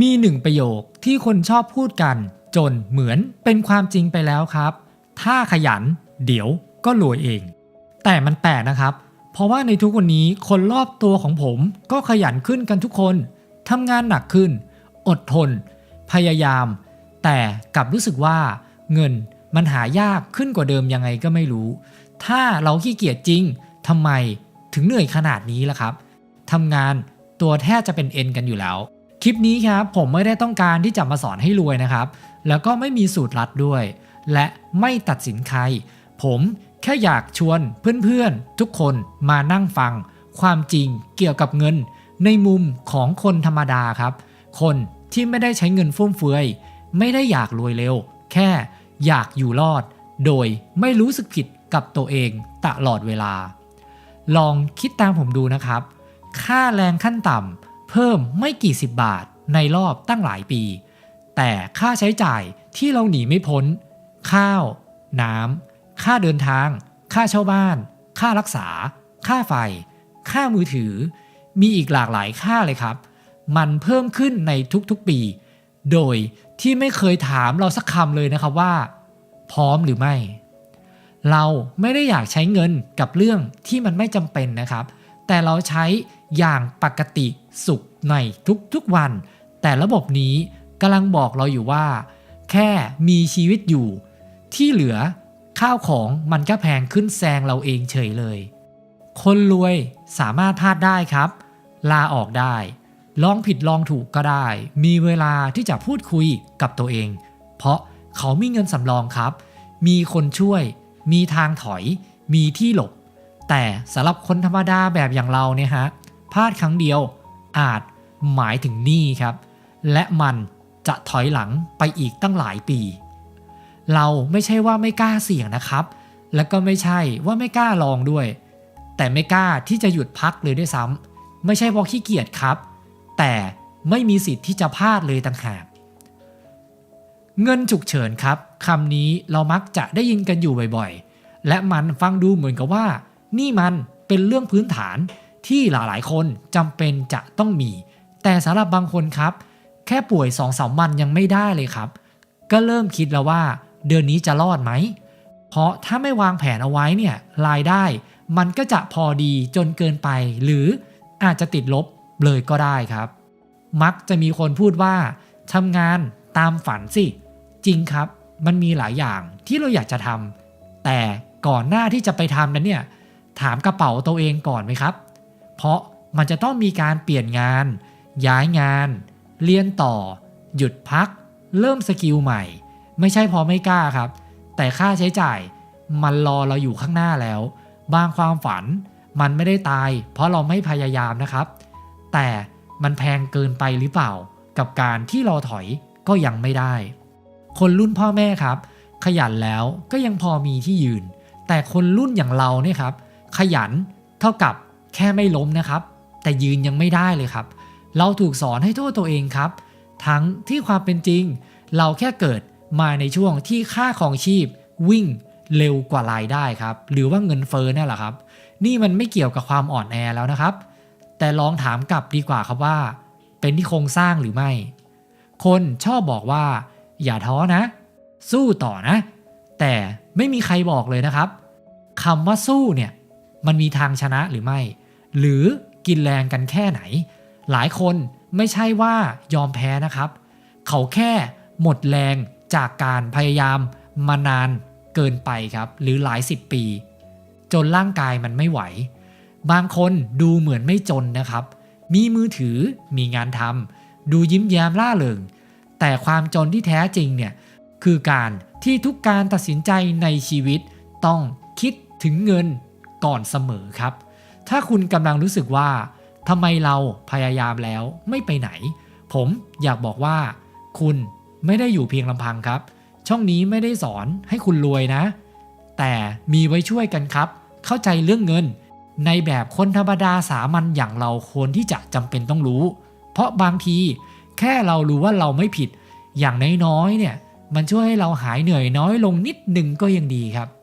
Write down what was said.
มีหนึ่งประโยคที่คนชอบพูดกัน จนเหมือนเป็นความจริงไปแล้วครับ ถ้าขยัน เดี๋ยวก็รวยเอง แต่มันแปลกนะครับ เพราะว่าในทุกวันนี้คนรอบตัวของผมก็ขยันขึ้นกันทุกคนทำงานหนักขึ้น อดทน พยายาม แต่กลับรู้สึกว่า เงินมันหายากขึ้นกว่าเดิมยังไงก็ไม่รู้ ถ้าเราขี้เกียจจริงทำไมถึงเหนื่อยขนาดนี้ล่ะครับทำงานตัวแทบจะเป็นเอ็นกันอยู่แล้ว คลิปนี้ครับผมไม่ได้ต้องการที่จะมาสอนให้รวยนะครับ แล้วก็ไม่มีสูตรลัดด้วย และไม่ตัดสินใคร ผมแค่อยากชวนเพื่อนๆ ทุกคนมานั่งฟัง ความจริงเกี่ยวกับเงิน ในมุมของคนธรรมดาครับ คนที่ไม่ได้ใช้เงินฟุ่มเฟือย ไม่ได้อยากรวยเร็ว แค่อยากอยู่รอด โดยไม่รู้สึกผิดกับตัวเองตลอดเวลา ลองคิดตามผมดูนะครับ ค่าแรงขั้นต่ำ เพิ่มไม่กี่สิบบาทในรอบตั้งหลายปี แต่ค่าใช้จ่ายที่เราหนีไม่พ้น ข้าว น้ำ ค่าเดินทาง ค่าเช่าบ้าน ค่ารักษา ค่าไฟ ค่ามือถือ มีอีกหลากหลายค่าเลยครับ มันเพิ่มขึ้นในทุกๆปี โดยที่ไม่เคยถามเราสักคำเลยนะครับว่า พร้อมหรือไม่ เราไม่ได้อยากใช้เงินกับเรื่องที่มันไม่จำเป็นนะครับ แต่เราใช้อย่างปกติ สุขในทุกๆวัน แต่ระบบนี้กำลังบอกเราอยู่ว่า แค่มีชีวิตอยู่ ที่เหลือข้าวของมันก็แพงขึ้นแซงเราเองเฉยเลย คนรวยสามารถพลาดได้ครับ ลาออกได้ ลองผิดลองถูกก็ได้ มีเวลาที่จะพูดคุยกับตัวเอง เพราะเขามีเงินสำรองครับ มีคนช่วย มีทางถอย มีที่หลบ แต่สำหรับคนธรรมดาแบบอย่างเราเนี่ยฮะพลาดครั้งเดียว อาจหมายถึงหนี้ครับ และมันจะถอยหลังไปอีกตั้งหลายปี เราไม่ใช่ว่าไม่กล้าเสี่ยงนะครับ แล้วก็ไม่ใช่ว่าไม่กล้าลองด้วย แต่ไม่กล้าที่จะหยุดพักเลยด้วยซ้ำไม่ใช่เพราะขี้เกียจครับ แต่ไม่มีสิทธิ์ที่จะพลาดเลยต่างหากเงินฉุกเฉินครับคำนี้เรามักจะได้ยินกันอยู่บ่อยๆ และมันฟังดูเหมือนกับว่า นี่มันเป็นเรื่องพื้นฐาน ที่หลายๆ คนจำเป็นจะต้องมี แต่สำหรับบางคนครับ แค่ป่วยสองสามวันยังไม่ได้เลยครับ ก็เริ่มคิดแล้วว่า เดือนนี้จะรอดไหม เพราะถ้าไม่วางแผนเอาไว้เนี่ยรายได้ มันก็จะพอดีจนเกินไป หรืออาจจะติดลบเลยก็ได้ครับ มักจะมีคนพูดว่าทำงานตามฝันสิ จริงครับ มันมีหลายอย่างที่เราอยากจะทำแต่ก่อนหน้าที่จะไปทำนั้นเนี่ยถามกระเป๋าตัวเองก่อนไหมครับ เพราะมันจะต้องมีการเปลี่ยนงาน ย้ายงาน เรียนต่อ หยุดพัก เริ่มสกิลใหม่ ไม่ใช่พอไม่กล้าครับ แต่ค่าใช้จ่ายมันรอเราอยู่ข้างหน้าแล้ว บางความฝันมันไม่ได้ตาย เพราะเราไม่พยายามนะครับ แต่มันแพงเกินไปหรือเปล่า กับการที่เราถอยก็ยังไม่ได้ คนรุ่นพ่อแม่ครับ ขยันแล้วก็ยังพอมีที่ยืน แต่คนรุ่นอย่างเราเนี่ยครับ ขยันเท่ากับ แค่ไม่ล้มนะครับ แต่ยืนยังไม่ได้เลยครับ เราถูกสอนให้โทษตัวเองครับ ทั้งที่ความเป็นจริง เราแค่เกิดมาในช่วงที่ค่าของชีพ วิ่งเร็วกว่ารายได้ครับ หรือว่าเงินเฟ้อนั่นแหละครับ นี่มันไม่เกี่ยวกับความอ่อนแอแล้วนะครับ แต่ลองถามกลับดีกว่าครับว่า เป็นที่โครงสร้างหรือไม่ คนชอบบอกว่า อย่าท้อนะ สู้ต่อนะ แต่ไม่มีใครบอกเลยนะครับคำว่าสู้เนี่ย มันมีทางชนะหรือไม่ หรือกินแรงกันแค่ไหน หลายคนไม่ใช่ว่ายอมแพ้นะครับ เขาแค่หมดแรงจากการพยายามมานานเกินไปครับ หรือหลายสิบปี จนร่างกายมันไม่ไหว บางคนดูเหมือนไม่จนนะครับ มีมือถือมีงานทำดูยิ้มแย้มล่าเริงแต่ความจนที่แท้จริงเนี่ยคือการที่ทุกการตัดสินใจในชีวิตต้องคิดถึงเงิน ก่อนเสมอครับ ถ้าคุณกำลังรู้สึกว่าทำไมเราพยายามแล้วไม่ไปไหน ผมอยากบอกว่า คุณไม่ได้อยู่เพียงลำพังครับ ช่องนี้ไม่ได้สอนให้คุณรวยนะ แต่มีไว้ช่วยกันครับ เข้าใจเรื่องเงิน ในแบบคนธรรมดาสามัญอย่างเราควรที่จะจำเป็นต้องรู้ เพราะบางทีแค่เรารู้ว่าเราไม่ผิด อย่างน้อยๆเนี่ย มันช่วยให้เราหายเหนื่อยน้อยลงนิดหนึ่งก็ยังดีครับ